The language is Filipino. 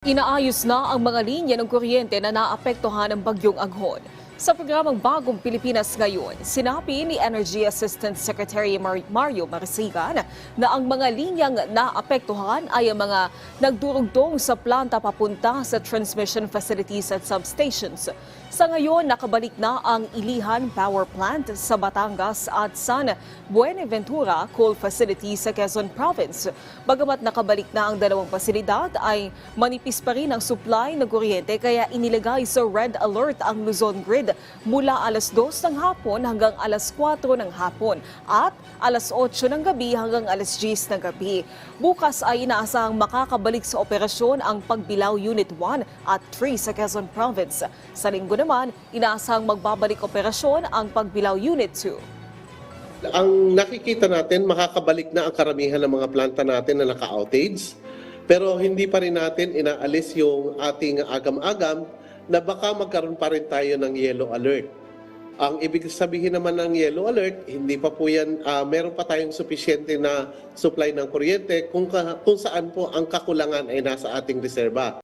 Inaayos na ang mga linya ng kuryente na naapektuhan ng bagyong Aghon. Sa programang Bagong Pilipinas ngayon, sinabi ni Energy Assistant Secretary Mar- Mario Marasigan na ang mga linyang naapektuhan ay ang mga nagdurugtong sa planta papunta sa transmission facilities at substations. Sa ngayon, nakabalik na ang Ilihan Power Plant sa Batangas at San Buenaventura Coal Facility sa Quezon Province. Bagamat nakabalik na ang dalawang pasilidad ay manipis pa rin ang supply ng kuryente kaya inilagay sa red alert ang Luzon Grid mula alas 2 ng hapon hanggang alas 4 ng hapon at alas 8 ng gabi hanggang alas 10 ng gabi. Bukas ay inaasahang makakabalik sa operasyon ang Pagbilao Unit 1 at 3 sa Quezon Province. Sa linggo naman, inaasahang magbabalik operasyon ang Pagbilao Unit 2. Ang nakikita natin, makakabalik na ang karamihan ng mga planta natin na naka-outage. Pero hindi pa rin natin inaalis yung ating agam-agam na baka magkaroon pa rin tayo ng yellow alert. Ang ibig sabihin naman ng yellow alert, hindi pa po yan, ah, meron pa tayong sufisyente na supply ng kuryente kung, ka- kung saan po ang kakulangan ay nasa ating reserba.